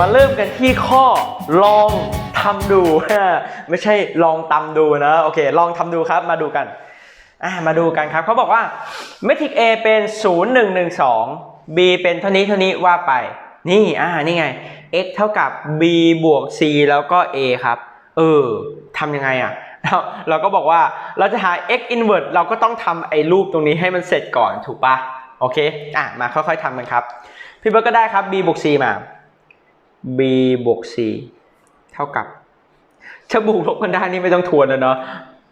มาเริ่มกันที่ข้อลองทำดู ไม่ใช่ลองตำดูนะ โอเค ลองทำดูครับ มาดูกัน มาดูกันครับ เขาบอกว่า metric A เป็น 0 1 1 2 B เป็นเท่านี้เท่านี้ว่าไป นี่ อ่า นี่ไง x เท่ากับ b บวก c แล้วก็ a ครับ เออทำยังไงอะเราเราก็บอกว่าเราจะหา x inverse เราก็ต้องทำไอ้รูปตรงนี้ให้มันเสร็จก่อนถูกปะโอเค อะ มาค่อยๆทำกันครับ พี่เบิร์ดก็ได้ครับ b บวก c มา b บวก c เท่ากับถ้าบวกลบกันได้นี่ไม่ต้องทวนแล้วเนาะ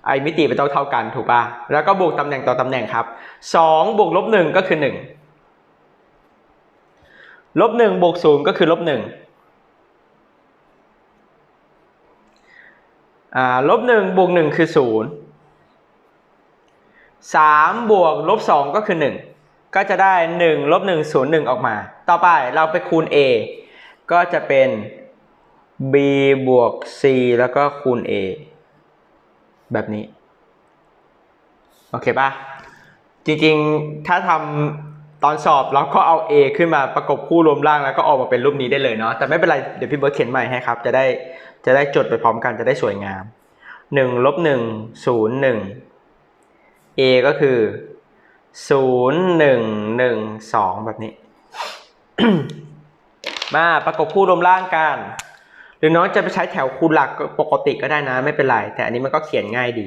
ไอ้มิติมันต้องเท่ากันถูกป่ะ แล้วก็บวกตำแหน่งต่อตำแหน่งครับสองบวกลบหนึ่งก็คือหนึ่งลบหนึ่งบวกศูนย์ก็คือลบหนึ่งอ่าลบหนึ่งบวกหนึ่งคือศูนย์สามบวกลบสองก็คือหนึ่งก็จะได้หนึ่งลบหนึ่งศูนย์หนึ่งออกมา ต่อไปเราไปคูณ a ก็จะเป็น b บวก c แล้วก็คูณ a แบบนี้ โอเคป่ะจริงๆ ถ้าทำตอนสอบเราก็เอา A ขึ้นมาประกบคู่รวมร่างแล้วก็ออกมาเป็นรูปนี้ได้เลยเนาะ แต่ไม่เป็นไร เดี๋ยวพี่เบิร์ดเขียนใหม่ให้ครับ จะได้จะได้จดไปพร้อมกันจะได้สวยงาม1ลบ1 0 1 A ก็คือ 0 1 1 2 แบบนี้ มาประกบคู่รวมร่างกัน หรือน้องจะไปใช้แถวคูณหลักปกติก็ได้นะไม่เป็นไร แต่อันนี้มันก็เขียนง่ายดี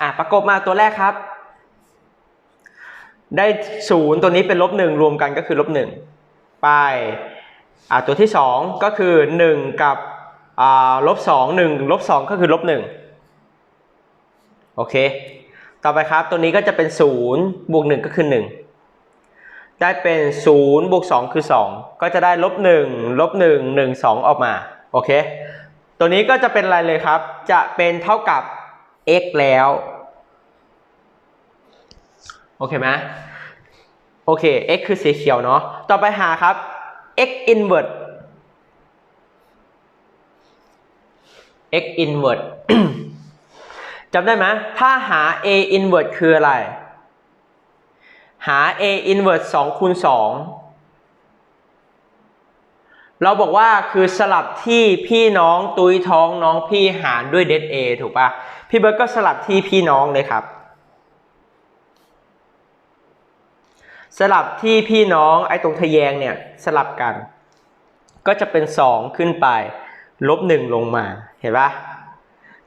อะประกบมาตัวแรกครับ ได้ศูนย์ตัวนี้เป็นลบหนึ่งรวมกันก็คือลบหนึ่งไปอะตัวที่สองก็คือหนึ่งกับอ่าลบสองหนึ่งลบสองก็คือลบหนึ่งโอเค ต่อไปครับตัวนี้ก็จะเป็นศูนย์บวกหนึ่งก็คือหนึ่ง ได้เป็นศูนย์บวกสองคือสองก็จะได้ลบหนึ่งลบหนึ่งหนึ่งสองออกมาโอเค ตัวนี้ก็จะเป็นอะไรเลยครับ จะเป็นเท่ากับ x แล้วโอเคไหมโอเค x คือสีเขียวเนาะต่อไปหาครับ x inverse x inverse จำได้ไหมถ้าหา a inverse คืออะไร หา a inverse 2คูณ2เราบอกว่าคือสลับที่พี่น้องตุยท้องน้องพี่หารด้วยเด a ถูกปะพี่เบิร์ดก็สลับที่พี่น้องเลยครับ สลับที่พี่น้องไอ้ตรงทะแยงเนี่ยสลับกัน ก็จะเป็น 2 ขึ้นไป ลบ 1 ลงมาเห็นปะ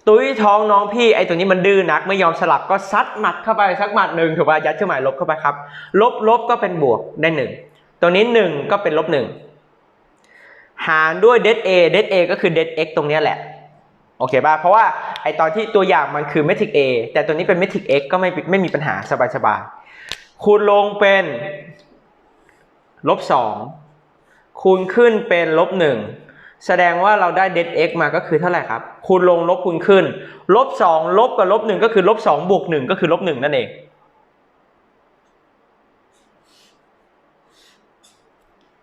ตุ้ยท้องน้องพี่ไอตัวนี้มันดื้อนัก ไม่ยอมสลับก็ซัดหมัดเข้าไปสักหมัดหนึ่งถูกป่ะยัดเครื่องหมายลบเข้าไปครับ ลบลบก็เป็นบวกได้1ตัวนี้1ก็เป็นลบ1หารด้วยเด a เด a ก็คือเด x ตรงเนี้ยแหละโอเคป่ะเพราะว่าไอตอนที่ตัวอย่างมันคือเมทริก A แต่ตัวนี้เป็นเมทริก x ก็ไม่ไม่มีปัญหาสบายๆคูณลงเป็นลบสองคูณขึ้นเป็นลบหนึ่ง แสดงว่าเราได้เด x มาก็คือเท่าไหร่ครับ คูณลงลบคูณขึ้น ลบสองลบกับลบหนึ่งก็คือลบสองบวกหนึ่งก็คือลบหนึ่งนั่นเอง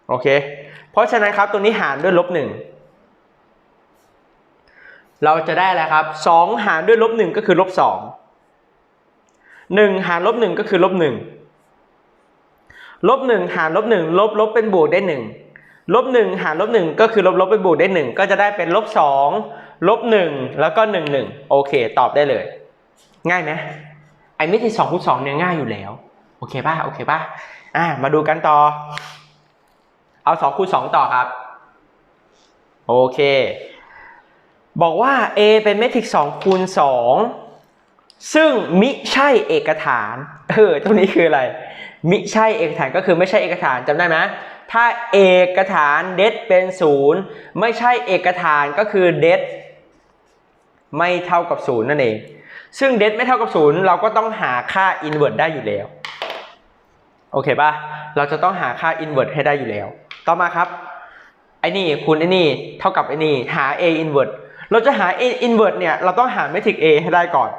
โอเค เพราะฉะนั้นครับตัวนี้หารด้วยลบหนึ่งเราจะได้อะไรครับ2หารด้วยลบ1ก็คือลบ2 1หารลบ1ก็คือลบ1ลบ1หารลบ1ลบลบเป็นบวกได้1 ลบ1หารลบ1ก็คือลบลบเป็นบวกได้1ก็จะได้เป็นลบ2ลบ1แล้วก็1 1โอเค ตอบได้เลย ง่ายไหมไอ้มิติ2คูณ2เนี่ยง่ายอยู่แล้ว โอเคป่ะโอเคป่ะอ่ามาดูกันต่อ เอา2คูณ2ต่อครับ โอเค บอกว่า A เป็นเมทริกซ์2คูณ2ซึ่งมิใช่เอกฐาน เออ ตรงนี้คืออะไร มิใช่เอกฐานก็คือไม่ใช่เอกฐานจำได้ไหม ถ้าเอกฐานเดดเป็น0ไม่ใช่เอกฐานก็คือเดดไม่เท่ากับ0นั่นเอง ซึ่งเดดไม่เท่ากับ0เราก็ต้องหาค่าอินเวอร์ได้อยู่แล้ว โอเคป่ะเราจะต้องหาค่าอินเวอร์ให้ได้อยู่แล้ว ต่อมาครับ ไอ้นี่คูณไอ้นี่เท่ากับไอ้นี่หา a inverse เราจะหา a inverse เนี่ยเราต้องหาเมทริก a ให้ได้ก่อน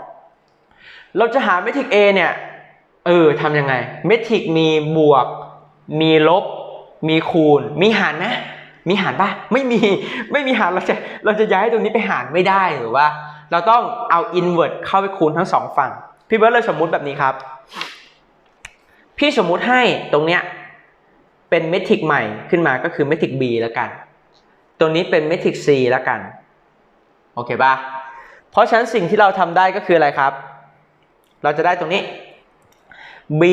เราจะหาเมทริก a เนี่ย เออทำยังไง เมทริกมีบวก มีลบ มีคูณ มีหารนะ มีหารป่ะ ไม่มี ไม่มีหารเราจะ เราจะย้ายตรงนี้ไปหารไม่ได้หรือว่า เราต้องเอา inverse เข้าไปคูณทั้งสองฝั่ง พี่เบิร์ดเลยสมมุติแบบนี้ครับ พี่สมมุติให้ตรงเนี้ยเป็นเมทริกใหม่ขึ้นมาก็คือเมทริก B แล้วกันตัวนี้เป็นเมทริก C แล้วกัน โอเคป่ะ เพราะฉะนั้นสิ่งที่เราทำได้ก็คืออะไรครับ เราจะได้ตรงนี้ b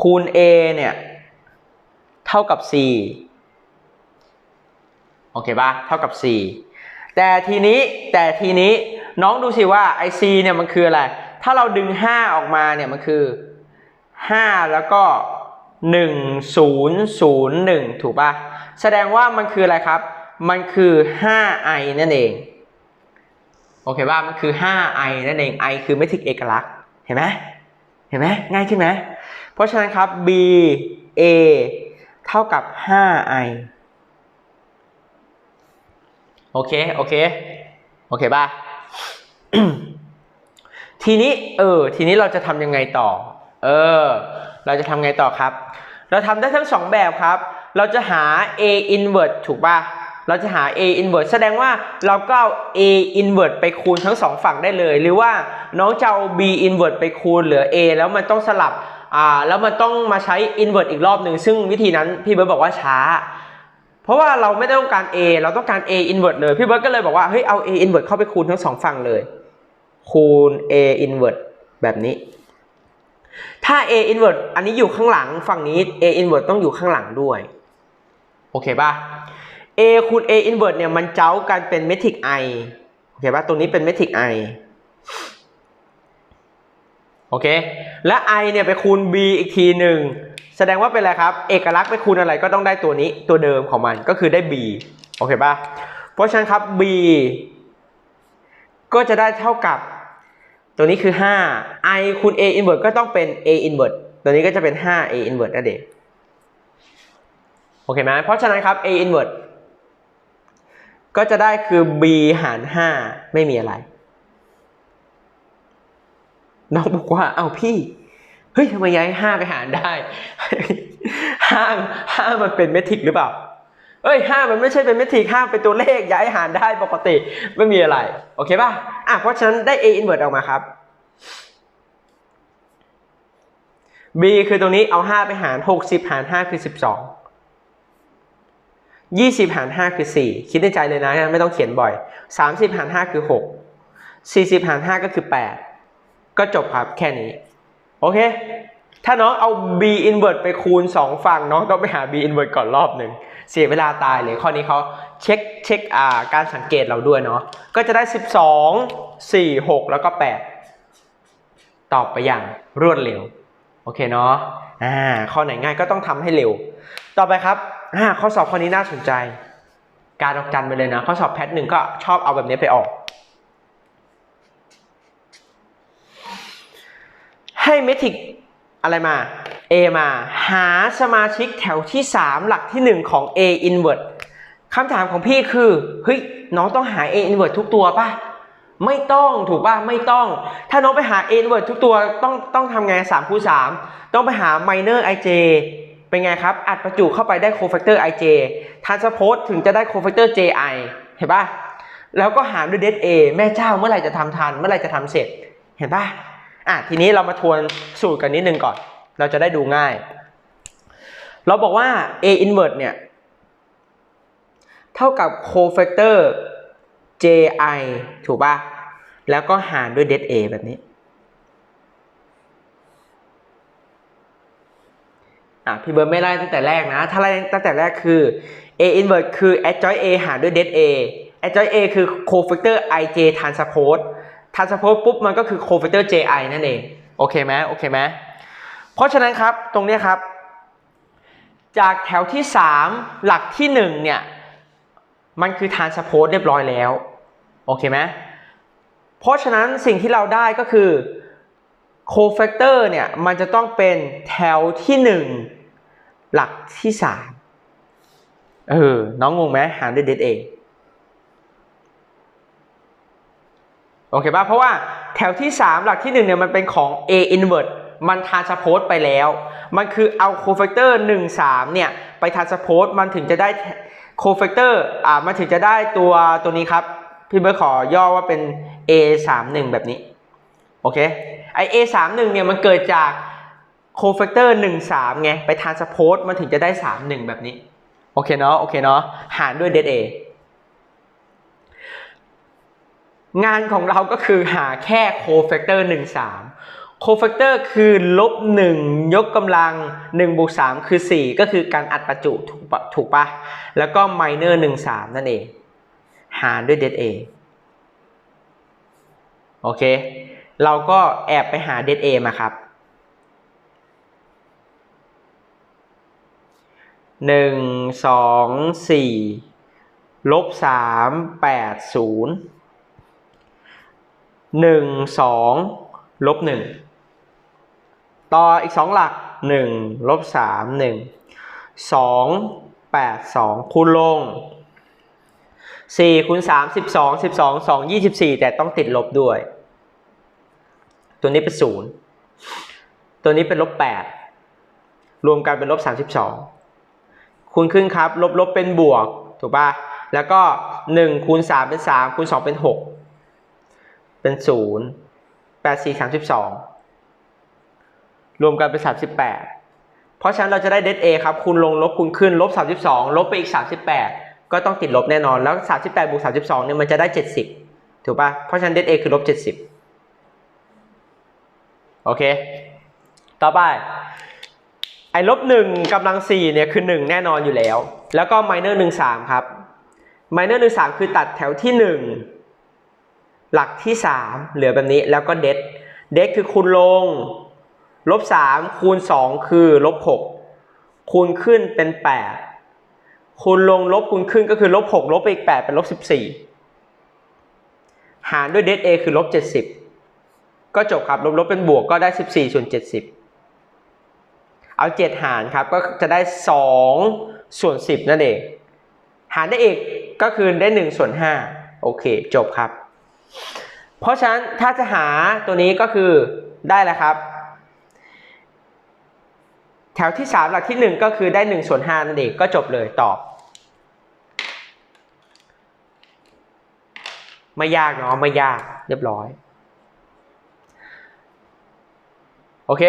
คูณ a เนี่ย เท่ากับ c โอเคป่ะเท่ากับ c แต่ทีนี้แต่ทีนี้น้องดูสิว่าไอ c เนี่ยมันคืออะไร ถ้าเราดึง 5 ออกมาเนี่ยมันคือ 5 แล้วก็ 1 0 0 1 ถูกป่ะแสดงว่ามันคืออะไรครับ มันคือ 5i นั่นเอง โอเคป่ะมันคือ 5i นั่นเอง i คือเมทริกเอกลักษณ์เห็นไหมเห็นไหมง่ายขึ้นไหมเพราะฉะนั้นครับ b a เท่ากับ 5i โอเค โอเค โอเคป่ะ ทีนี้ เออ ทีนี้เราจะทำยังไงต่อ เออ เราจะทำไงต่อครับ เราทำได้ทั้งสองแบบครับ เราจะหา a inverse ถูกป่ะ เราจะหา a inverse แสดงว่าเราก็เอา a inverse ไปคูณทั้งสองฝั่งได้เลย หรือว่าน้องจะเอา b inverse ไปคูณเหลือ a แล้วมันต้องสลับ อ่าแล้วมันต้องมาใช้ inverse อีกรอบหนึ่งซึ่งวิธีนั้นพี่เบิร์ตบอกว่าช้า เพราะว่าเราไม่ต้องการ a เราต้องการ a inverse เลยพี่เบิร์ตก็เลยบอกว่าเฮ้ยเอา a inverse เข้าไปคูณทั้งสองฝั่งเลย คูณ a inverse แบบนี้ ถ้า a inverse อันนี้อยู่ข้างหลังฝั่งนี้ a inverse ต้องอยู่ข้างหลังด้วย โอเคป่ะ a คูณ a inverse เนี่ยมันเจ้ากันเป็นเมทริก i โอเคป่ะตรงนี้เป็นเมทริก i โอเค และ i เนี่ยไปคูณ b อีกทีหนึ่งแสดงว่าเป็นอะไรครับ เอกลักษณ์ไปคูณอะไรก็ต้องได้ตัวนี้ตัวเดิมของมันก็คือได้ b โอเคป่ะ เพราะฉะนั้นครับ b ก็จะได้เท่ากับ ตัวนี้คือ 5 i คูณ a inverse ก็ต้องเป็น a inverse ตัวนี้ก็จะเป็น 5 a inverse นั่นเองโอเคไหมเพราะฉะนั้นครับ a inverse ก็จะได้คือ b หาร 5 ไม่มีอะไร น้องบอกว่าเอาพี่เฮ้ยทำไมย้ายห้าไปหารได้ห้าห้ามันเป็นเมทริกหรือเปล่าเอ้ยห้ามันไม่ใช่เป็นเมทริกห้าเป็นตัวเลขย้ายหารได้ปกติไม่มีอะไร โอเคป่ะอะเพราะฉะนั้นได้ a inverse ออกมาครับ b คือตรงนี้เอา 5 ไปหาร 60 หาร 5 คือ 12 20 หาร 5 คือ 4 คิดในใจเลยนะ ไม่ต้องเขียนบ่อย 30 หาร 5 คือ 6 40 หาร 5 ก็คือ 8 ก็จบครับแค่นี้ โอเค ถ้าน้องเอา b inverse ไปคูณ 2 ฝั่งน้องต้องไปหา b inverse ก่อนรอบหนึ่งเสียเวลาตายเลยข้อนี้เขาเช็คเช็คอ่าการสังเกตเราด้วยเนาะก็จะได้ 12 4 6 แล้วก็ 8 ตอบไปอย่างรวดเร็ว โอเคเนาะอ่าข้อไหนง่ายก็ต้องทำให้เร็ว ต่อไปครับอ่าข้อสอบข้อนี้น่าสนใจ การดอกจันไปเลยนะ ข้อสอบแพทหนึ่งก็ชอบเอาแบบนี้ไปออก ให้เมทริกอะไรมา A มา หาสมาชิกแถวที่ 3 หลักที่ 1 ของ A inverse คำถามของพี่คือ เฮ้ย น้องต้องหา A inverse ทุกตัวป่ะ ไม่ต้องถูกป่ะ ไม่ต้อง ถ้าน้องไปหา A inverse ทุกตัวต้องต้องทำไง3คูณ3ต้องไปหา minor ij เป็นไงครับ อัดประจุเข้าไปได้ cofactor ij transpose ถึงจะได้ cofactor ji เห็นป่ะ แล้วก็หารด้วย det a แม่เจ้าเมื่อไหร่จะทำทัน เมื่อไหร่จะทำเสร็จ เห็นป่ะ อะทีนี้เรามาทวนสูตรกันนิดนึงก่อน เราจะได้ดูง่าย เราบอกว่า a inverse เนี่ย เท่ากับ cofactor ji ถูกป่ะ แล้วก็หารด้วย det a แบบนี้อะพี่เบิร์ดไม่ไล่ตั้งแต่แรกนะ ถ้าไล่ตั้งแต่แรกคือ a inverse คือ adjoint a หารด้วย det a adjoint a คือ cofactor ij transpose transpose ปุ๊บมันก็คือ cofactor ji นั่นเอง โอเคไหมโอเคไหมเพราะฉะนั้นครับตรงนี้ครับ จากแถวที่ 3 หลักที่ 1 เนี่ย มันคือ transpose เรียบร้อยแล้ว โอเคไหมเพราะฉะนั้นสิ่งที่เราได้ก็คือ cofactor เนี่ย มันจะต้องเป็นแถวที่ 1 หลักที่ 3 เออ น้องงงไหมหารด้วย det a โอเคป่ะเพราะว่าแถวที่ 3 หลักที่1เนี่ยมันเป็นของ a inverse มัน transpose ไปแล้ว มันคือเอา cofactor 1 3เนี่ยไป transpose มันถึงจะได้ cofactor อ่ามันถึงจะได้ตัวตัวนี้ครับ พี่เบิร์ดขอย่อว่าเป็น a 3 1แบบนี้ โอเคไอ a 3 1เนี่ยมันเกิดจากโคแฟกเตอร์หนึ่งสามไงไปทานสโพสมันถึงจะได้สามหนึ่งแบบนี้ โอเคเนาะโอเคเนาะหารด้วยเด a งานของเราก็คือหาแค่โคแฟกเตอร์หนึ่งสามโคแฟกเตอร์คือลบหนึ่งยกกำลังหนึ่งบวกสามคือสี่ก็คือการอัดประจุถูกปะถูกปะแล้วก็ไมเนอร์หนึ่งสามนั่นเอง หารด้วยเด a โอเค เราก็แอบไปหาเด a มาครับหนึ่งสองสี่ลบสามแปดศูนย์ หนึ่งสองลบหนึ่งต่ออีกสองหลักหนึ่งลบสามหนึ่งสองแปดสองคูณลงสี่คูณสามสิบสองสิบสองสองยี่สิบสี่แต่ต้องติดลบด้วย ตัวนี้เป็นศูนย์ตัวนี้เป็นลบแปดรวมกันเป็นลบสามสิบสองคูณขึ้นครับ ลบลบเป็นบวก ถูกป่ะ แล้วก็ 1 คูณ 3 เป็น 3 คูณ 2 เป็น 6 เป็น0 8 4 32รวมกันเป็น38เพราะฉะนั้นเราจะได้เด a ครับคูณลงลบคูณขึ้นลบ32ลบไปอีก38ก็ต้องติดลบแน่นอนแล้ว38บแปดบวก32เนี่ยมันจะได้70ถูกป่ะเพราะฉะนั้นเด a คือลบ70โอเค ต่อไปไอ้ลบหนึ่งกำลังสี่เนี่ยคือหนึ่งแน่นอนอยู่แล้ว แล้วก็ไมเนอร์หนึ่งสามครับไมเนอร์หนึ่งสามคือตัดแถวที่หนึ่ง หลักที่สามเหลือแบบนี้แล้วก็เด็ดเด็ดคือคูณลงลบสามคูณสองคือลบหกคูณขึ้นเป็นแปดคูณลงลบคูณขึ้นก็คือลบหกลบไปอีกแปดเป็นลบสิบสี่หารด้วยเด็ดเอคือลบเจ็ดสิบก็จบครับลบลบเป็นบวกก็ได้สิบสี่ส่วนเจ็ดสิบเอา 7 หารครับก็จะได้ 2 ส่วน 10 นั่นเอง หารได้อีกก็คือได้ 1 ส่วน 5 โอเค จบครับ เพราะฉะนั้นถ้าจะหาตัวนี้ก็คือได้แล้วครับ แถวที่ 3 หลักที่ 1 ก็คือได้1ส่วน5นั่นเองก็จบเลยตอบ ไม่ยากเนาะไม่ยากเรียบร้อย โอเค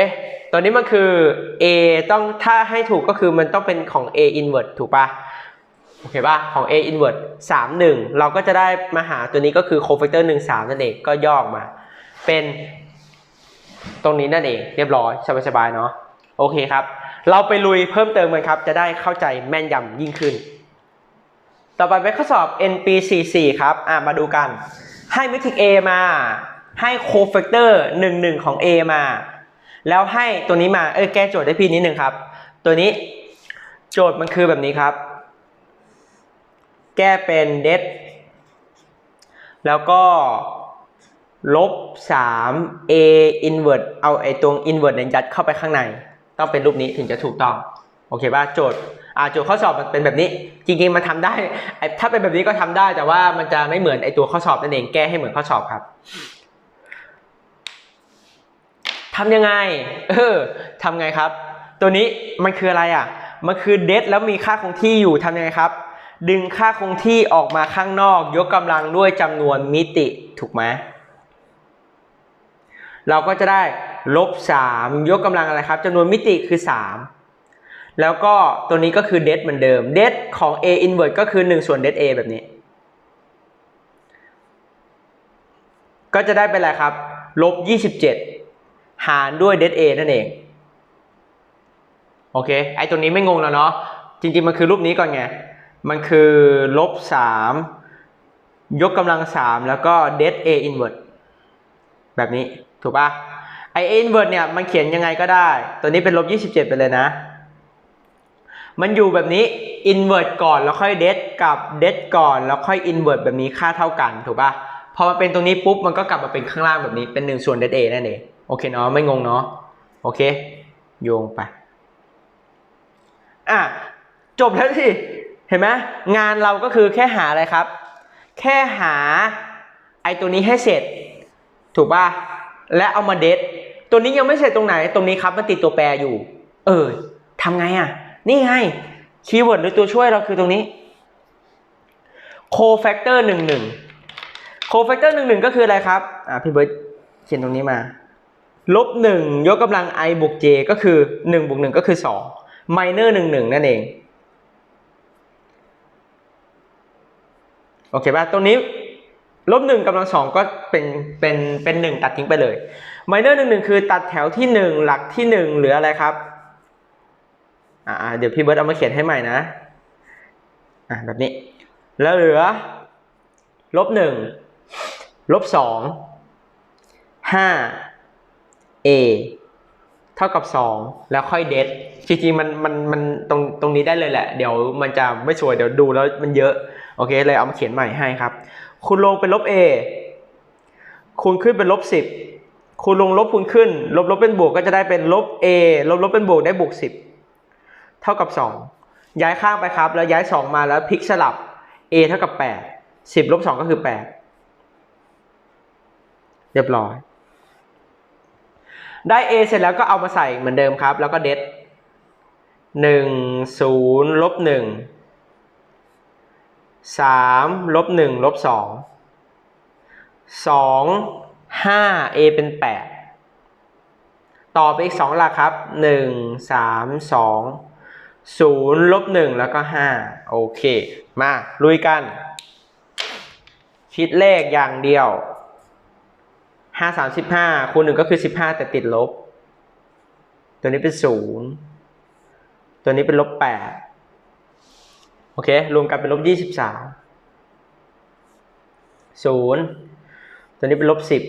ตัวนี้มันคือ A ต้องถ้าให้ถูกก็คือมันต้องเป็นของ A inverse ถูกปะ โอเคปะของ A inverse 3 1 เราก็จะได้มาหาตัวนี้ก็คือ cofactor 1 3 นั่นเองก็ย่อออกมา เป็นตรงนี้นั่นเองเรียบร้อยสบายๆเนาะโอเคครับ เราไปลุยเพิ่มเติมกันครับ จะได้เข้าใจแม่นยำยิ่งขึ้น ต่อไปเป็นข้อสอบ NP 44 ครับอะมาดูกัน ให้เมทริก A มา ให้ cofactor 1 1 ของ A มา แล้วให้ตัวนี้มา เออแก้โจทย์ให้พี่นิดนึงครับ ตัวนี้โจทย์มันคือแบบนี้ครับ แก้เป็นเดแล้วก็ลบ 3 a inverse เอาไอ้ตรง inverse เนี่ยยัดเข้าไปข้างใน ต้องเป็นรูปนี้ถึงจะถูกต้อง โอเคป่ะโจทย์อ่าโจทย์ข้อสอบมันเป็นแบบนี้ จริงๆมันทำได้ไอ้ถ้าเป็นแบบนี้ก็ทำได้ แต่ว่ามันจะไม่เหมือนไอ้ตัวข้อสอบนั่นเองแก้ให้เหมือนข้อสอบครับทำยังไง เออทำไงครับ ตัวนี้มันคืออะไรอะ มันคือเดดแล้วมีค่าคงที่อยู่ทำยังไงครับ ดึงค่าคงที่ออกมาข้างนอก ยกกำลังด้วยจำนวนมิติถูกไหมเราก็จะได้ลบ3ยกกำลังอะไรครับจำนวนมิติคือ 3 แล้วก็ตัวนี้ก็คือเดดเหมือนเดิมเดดของ a inverse ก็คือ 1 ส่วนเดด a แบบนี้ ก็จะได้เป็นอะไรครับลบ 27 หารด้วยเดด a นั่นเอง โอเค ไอตัวนี้ไม่งงแล้วเนาะจริงๆ มันคือรูปนี้ก่อนไง มันคือลบ3ยกกำลัง3แล้วก็เดด a inverse แบบนี้ถูกปะไอ a inverse เนี่ยมันเขียนยังไงก็ได้ ตัวนี้เป็นลบ27 ไปเลยนะ มันอยู่แบบนี้ inverse ก่อนแล้วค่อยเดดกับเดดก่อนแล้วค่อย inverse แบบนี้ค่าเท่ากันถูกปะพอมาเป็นตรงนี้ปุ๊บมันก็กลับมาเป็นข้างล่างแบบนี้เป็น1ส่วนเดด a นั่นเองโอเคเนาะไม่งงเนาะโอเค โยงไปอะจบแล้วสิ เห็นไหมงานเราก็คือแค่หาอะไรครับ แค่หาไอตัวนี้ให้เสร็จ ถูกป่ะและเอามาเดทตัวนี้ยังไม่เสร็จตรงไหน ตรงนี้ครับมันติดตัวแปรอยู่ เออทำไงอะ นี่ไงคีย์เวิร์ดหรือตัวช่วยเราคือตรงนี้ cofactor หนึ่งหนึ่ง cofactor หนึ่งหนึ่งก็คืออะไรครับ อ่าพี่เบิร์ดเขียนตรงนี้มา ลบหนึ่งยกกำลัง i บวก j ก็คือหนึ่งบวกหนึ่งก็คือสอง minor หนึ่งหนึ่งนั่นเอง โอเคป่ะตรงนี้ลบหนึ่งกำลังสองก็เป็นเป็นเป็นหนึ่งตัดทิ้งไปเลย minor หนึ่งหนึ่งคือตัดแถวที่หนึ่งหลักที่หนึ่งหรืออะไรครับอ่าเดี๋ยวพี่เบิร์ดเอามาเขียนให้ใหม่นะอ่าแบบนี้ แล้วเหลือลบหนึ่งลบสองห้า a เท่ากับ 2 แล้วค่อยเดทจริงๆมันมันมันตรงตรงนี้ได้เลยแหละ เดี๋ยวมันจะไม่สวยเดี๋ยวดูแล้วมันเยอะ โอเคเลยเอามาเขียนใหม่ให้ครับคุณลงเป็นลบ a คูณขึ้นเป็นลบ 10 คูณลงลบคูณขึ้น ลบลบเป็นบวกก็จะได้เป็นลบ a ลบลบเป็นบวกได้บวก 10 เท่ากับ 2 ย้ายข้างไปครับ แล้วย้าย 2 มาแล้วพลิกสลับ a เท่ากับ 8 10ลบ2ก็คือ 8 เรียบร้อย ได้ a เสร็จแล้วก็เอามาใส่เหมือนเดิมครับ แล้วก็เด็ดหนึ่งศูนย์ลบห นึ่งสามลบหนึ่งลบสองสองห้า a เป็นแปดต่อไปอีกสองหลักครับหนึ่งสามสองศูนย์ลบหนึ่งแล้วก็ห้าโอเค มา ลุยกัน คิดเลขอย่างเดียวห้าสามสิบห้าคูณหนึ่งก็คือสิบห้าแต่ติดลบ ตัวนี้เป็นศูนย์ตัวนี้เป็นลบแปด อเค รวมกันเป็นลบยี่สิบสามศูนย์ตัวนี้เป็นลบสิบ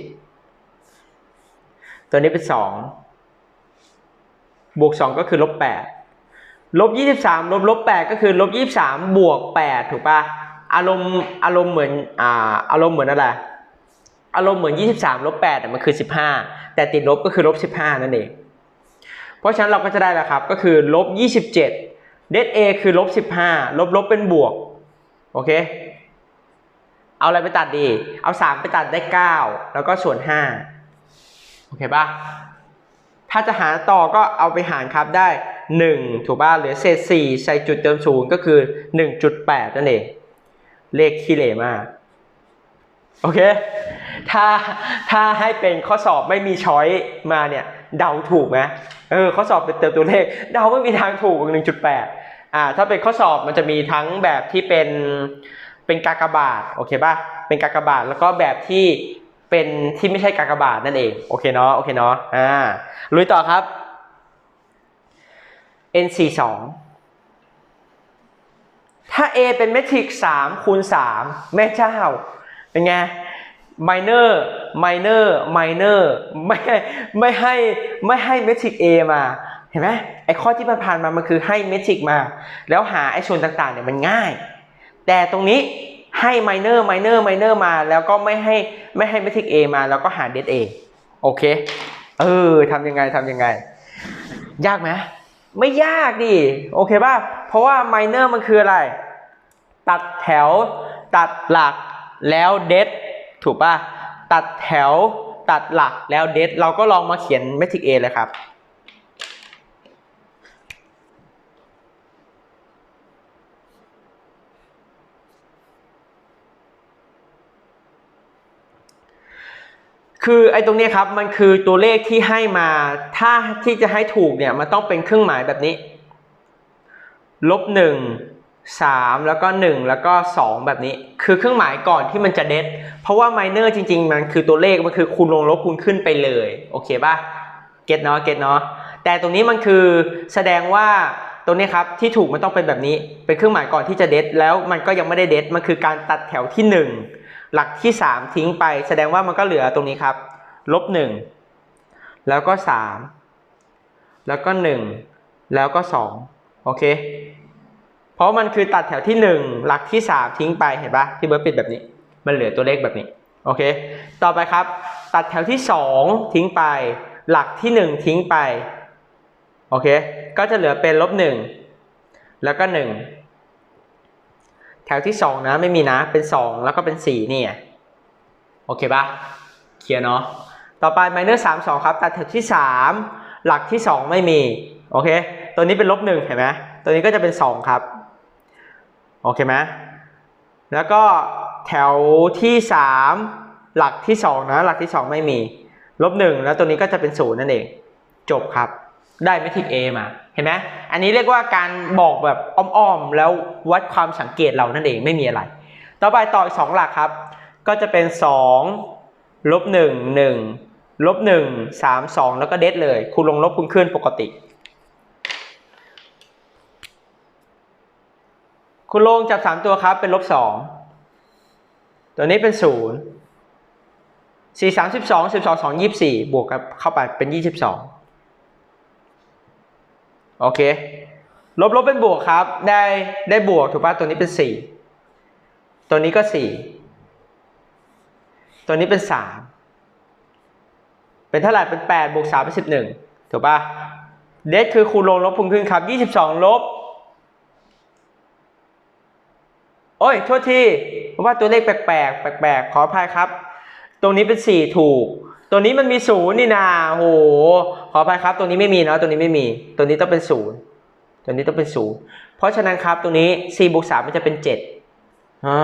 ตัวนี้เป็นสองบวกสองก็คือลบแปดลบยี่สิบสามลบลบแปดก็คือลบยี่สิบสามบวกแปดถูกปะอารมณ์อารมณ์เหมือนอ่าอารมณ์เหมือนอะไรอารมณ์เหมือน 23ลบ8แต่มันคือ 15 แต่ติดลบก็คือลบ 15 นั่นเอง เพราะฉะนั้นเราก็จะได้แล้วครับ ก็คือลบ 27 เดด A คือลบ15ลบลบเป็นบวก โอเค เอาอะไรไปตัดดี เอา3ไปตัดได้9แล้วก็ส่วน5โอเคป่ะถ้าจะหารต่อก็เอาไปหารครับได้ 1 ถูกป่ะเหลือเศษ 4 ใส่จุดเติมศูนย์ก็คือ 1.8 นั่นเอง เลขขี้เหร่มาก โอเค ถ้าถ้าให้เป็นข้อสอบไม่มีช้อยมาเนี่ย เดาถูกไหมเออ ข้อสอบเป็นเติมตัวเลข เดาไม่มีทางถูก 1.8 อ่าถ้าเป็นข้อสอบมันจะมีทั้งแบบที่เป็นเป็นกากบาทโอเคป่ะเป็นกากบาทแล้วก็แบบที่เป็นที่ไม่ใช่กากบาทนั่นเองโอเคเนาะโอเคเนาะอ่าลุยต่อครับ NC2 ถ้า A เป็นเมทริก3คูณ3แม่เจ้า เป็นไง minor minor minor ไม่ไม่ให้ไม่ให้เมทริก A มา เห็นไหมไอ้ข้อที่ผ่านมามันคือให้เมทริกมา แล้วหาไอ้ส่วนต่างๆเนี่ยมันง่าย แต่ตรงนี้ให้ minor minor minor มา แล้วก็ไม่ให้ไม่ให้เมทริก A มา แล้วก็หาเด A โอเค เออทำยังไงทำยังไง ยากไหมไม่ยากดิ โอเคป่ะ เพราะว่า minor มันคืออะไร ตัดแถว ตัดหลักแล้วเดดถูกป่ะ ตัดแถว ตัดหลักแล้วเดดเราก็ลองมาเขียนเมทริก A เลยครับ คือไอ้ตรงนี้ครับมันคือตัวเลขที่ให้มา ถ้าที่จะให้ถูกเนี่ยมันต้องเป็นเครื่องหมายแบบนี้ ลบหนึ่งสามแล้วก็หนึ่งแล้วก็สองแบบนี้ คือเครื่องหมายก่อนที่มันจะเด็ด เพราะว่าไมเนอร์จริง ๆ มันคือตัวเลขมันคือคูณลงลบคูณขึ้นไปเลย โอเคป่ะเก็ตเนาะเก็ตเนาะแต่ตรงนี้มันคือแสดงว่าตรงนี้ครับที่ถูกมันต้องเป็นแบบนี้ เป็นเครื่องหมายก่อนที่จะเด็ดแล้วมันก็ยังไม่ได้เด็ดมันคือการตัดแถวที่หนึ่ง หลักที่สามทิ้งไป แสดงว่ามันก็เหลือตรงนี้ครับลบหนึ่งแล้วก็สามแล้วก็หนึ่งแล้วก็สองโอเค เพราะมันคือตัดแถวที่หนึ่งหลักที่สามทิ้งไปเห็นปะที่เบิร์ปิดแบบนี้ มันเหลือตัวเลขแบบนี้โอเค ต่อไปครับ ตัดแถวที่สองทิ้งไป หลักที่หนึ่งทิ้งไป โอเค ก็จะเหลือเป็นลบหนึ่งแล้วก็หนึ่ง ถวที่สองนะไม่มีนะเป็นสองแล้วก็เป็นสี่นี่โอเคปะเคลียร์เนาะต่อไป minus สามสองครับ ตัดแถวที่สามหลักที่สองไม่มีโอเคตัวนี้เป็นลบหนึ่งเห็นไหมตัวนี้ก็จะเป็นสองครับโอเคไหมแล้วก็แถวที่สามหลักที่สองนะ หลักที่สองไม่มีลบหนึ่งแล้วตัวนี้ก็จะเป็นศูนย์นั่นเอง จบครับ ได้เมทริก A มาเห็นไหมอันนี้เรียกว่าการบอกแบบอ้อมๆ แล้ววัดความสังเกตเรานั่นเองไม่มีอะไร ต่อไปต่ออีกสองหลักครับ ก็จะเป็น2ลบ1 1ลบ1 3 2แล้วก็เดดเลยคูณลงลบคูณขึ้นปกติคุณลงจับ3ตัวครับเป็นลบ2ตัวนี้เป็น0 4 32 12 2 24บวกกับเข้าไปเป็น22 โอเค ลบลบเป็นบวกครับ ได้ได้บวกถูกป่ะตัวนี้เป็น4ตัวนี้ก็4ตัวนี้เป็น3เป็นเท่าไหร่เป็น8บวก3เป็น11ถูกป่ะเดทคือคูณลงลบคูณขึ้นครับ22ลบโอ้ยโทษทีเพราะว่าตัวเลขแปลกๆแปลกๆขออภัยครับ ตรงนี้เป็น4ถูก ตัวนี้มันมี0นี่นาโหขออภัยครับ ตัวนี้ไม่มีเนาะตัวนี้ไม่มี ตัวนี้ต้องเป็น0ตัวนี้ต้องเป็น0เพราะฉะนั้นครับตัวนี้4บวก3มันจะเป็น7อ่า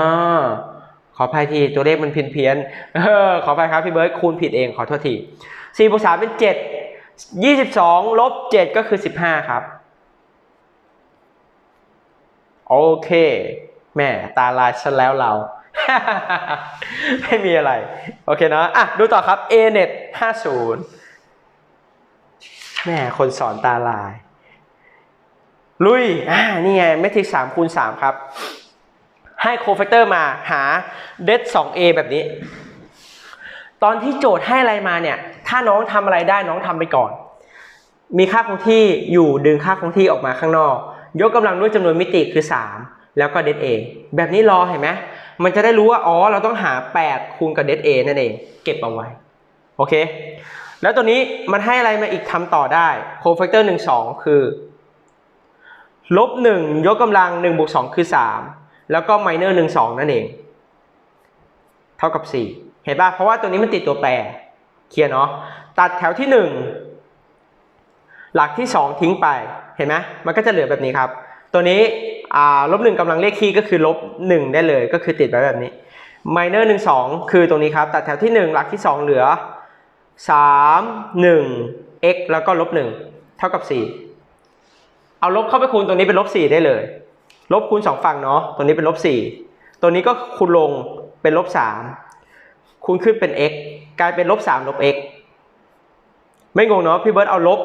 ขออภัยทีตัวเลขมันเพี้ยนเพี้ยนๆเออขออภัยครับพี่เบิร์ดคูณผิดเองขอโทษที4บวก3เป็น7 22ลบ7ก็คือ15ครับ โอเค แม่ตาลายซะแล้วเรา ไม่มีอะไร โอเคเนอะอะดูต่อครับ ANET 50แม่คนสอนตาลาย ลุย อ่า นี่ไงเมทริก3คูณ3ครับ ให้โคแฟกเตอร์มาหาเด 2a แบบนี้ ตอนที่โจทย์ให้อะไรมาเนี่ย ถ้าน้องทำอะไรได้น้องทำไปก่อน มีค่าคงที่อยู่ดึงค่าคงที่ออกมาข้างนอก ยกกำลังด้วยจำนวนมิติคือ 3 แล้วก็เด a แบบนี้รอเห็นไหม มันจะได้รู้ว่า อ๋อ เราต้องหา 8 คูณกับเด a นั่นเอง เก็บเอาไว้ โอเค แล้วตัวนี้มันให้อะไรมาอีกทำต่อได้โคแฟกเตอร์1 2คือลบ1ยกกำลัง1บวก2คือ3แล้วก็ไมเนอร์1 2นั่นเอง เท่ากับ4เห็นป่ะ เพราะว่าตัวนี้มันติดตัวแปร เคลียร์เนาะ ตัดแถวที่1หลักที่2ทิ้งไป เห็นไหมมันก็จะเหลือแบบนี้ครับ ตัวนี้ ลบหนึ่งกำลังเลขคี่ก็คือลบหนึ่งได้เลยก็คือติดไว้แบบนี้ไมเนอร์หนึ่งสองคือตรงนี้ครับ ตัดแถวที่ 1 หลักที่ 2 เหลือ 3 1 x แล้วก็ลบหนึ่งเท่ากับ 4 เอาลบเข้าไปคูณตรงนี้เป็นลบ 4 ได้เลย ลบคูณ 2 ฝั่งเนาะตัวนี้เป็นลบ 4 ตัวนี้ก็คูณลงเป็นลบ 3 คูณขึ้นเป็น x กลายเป็นลบ 3 ลบ x ไม่งงเนาะพี่เบิร์ตเอาลบ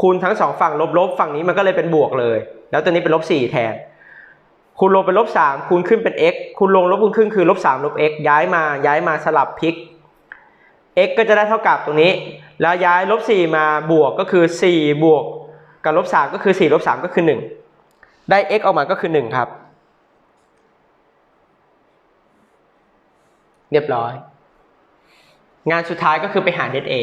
คูณทั้งสองฝั่งลบลบฝั่งนี้มันก็เลยเป็นบวกเลย แล้วตัวนี้เป็นลบ 4 แทน คูณลงเป็นลบ3คูณขึ้นเป็น x คูณลงลบคูณขึ้นคือลบ3ลบ x ย้ายมาย้ายมาสลับพลิก x ก็จะได้เท่ากับตรงนี้ แล้วย้ายลบ4มาบวกก็คือ4บวกกับลบ3ก็คือ4ลบ3ก็คือ1ได้ x ออกมาก็คือ1ครับ เรียบร้อย งานสุดท้ายก็คือไปหาเด a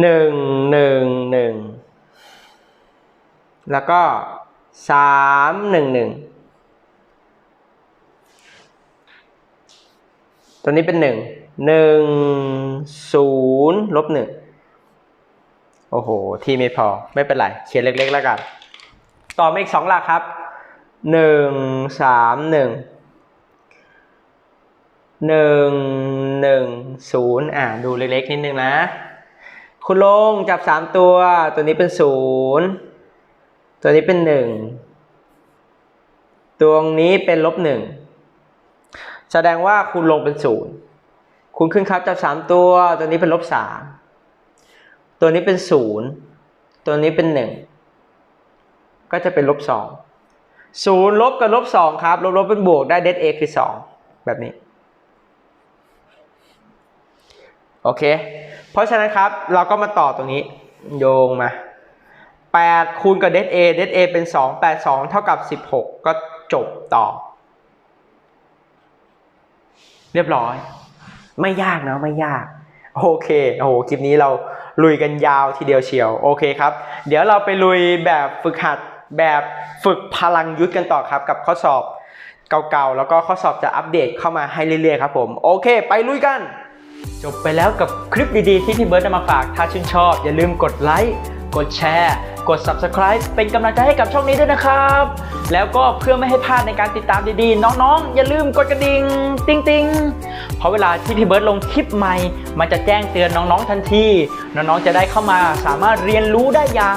หนึ่งหนึ่งหนึ่ง แล้วก็สามหนึ่งหนึ่งตัวนี้เป็นหนึ่งหนึ่งศูนย์ลบหนึ่งโอ้โห ที่ไม่พอไม่เป็นไรเขียนเล็กๆแล้วกัน ต่อมาอีกสองหลักครับหนึ่งสามหนึ่งหนึ่งหนึ่งศูนย์อ่าดูเล็กๆนิดนึงนะ คุณลงจับสามตัวตัวนี้เป็นศูนย์ ตัวนี้เป็นหนึ่งตัวนี้เป็นลบหนึ่งแสดงว่าคุณลงเป็นศูนย์คุณขึ้นครับจับสามตัว ตัวนี้เป็นลบสามตัวนี้เป็นศูนย์ตัวนี้เป็นหนึ่งก็จะเป็นลบสองศูนย์ลบกับลบสองครับ ลบลบเป็นบวกได้เด a คือสองแบบนี้ โอเค เพราะฉะนั้นครับ เราก็มาต่อตรงนี้ โยงมา 8 คูณกับเด a เด a เป็น 2 8 2 เท่ากับ 16 ก็จบต่อ เรียบร้อย ไม่ยากเนอะไม่ยาก โอเคโอ้โหคลิปนี้เราลุยกันยาวทีเดียวเชียว โอเคครับ เดี๋ยวเราไปลุยแบบฝึกหัดแบบฝึกพลังยุทธกันต่อครับ กับข้อสอบเก่าๆ แล้วก็ข้อสอบจะอัปเดตเข้ามาให้เรื่อยๆครับผม โอเค ไปลุยกัน จบไปแล้วกับคลิปดีๆ ที่พี่เบิร์ดนำมาฝาก ถ้าชื่นชอบ อย่าลืมกดไลค์ กดแชร์ กด Subscribe เป็นกำลังใจให้กับช่องนี้ด้วยนะครับ แล้วก็เพื่อไม่ให้พลาดในการติดตามดีๆ น้องๆ อย่าลืมกดกระดิ่งติ๊งติงๆเพราะเวลาที่พี่เบิร์ดลงคลิปใหม่ มันจะแจ้งเตือนน้องๆทันที น้องๆจะได้เข้ามาสามารถเรียนรู้ได้อย่าง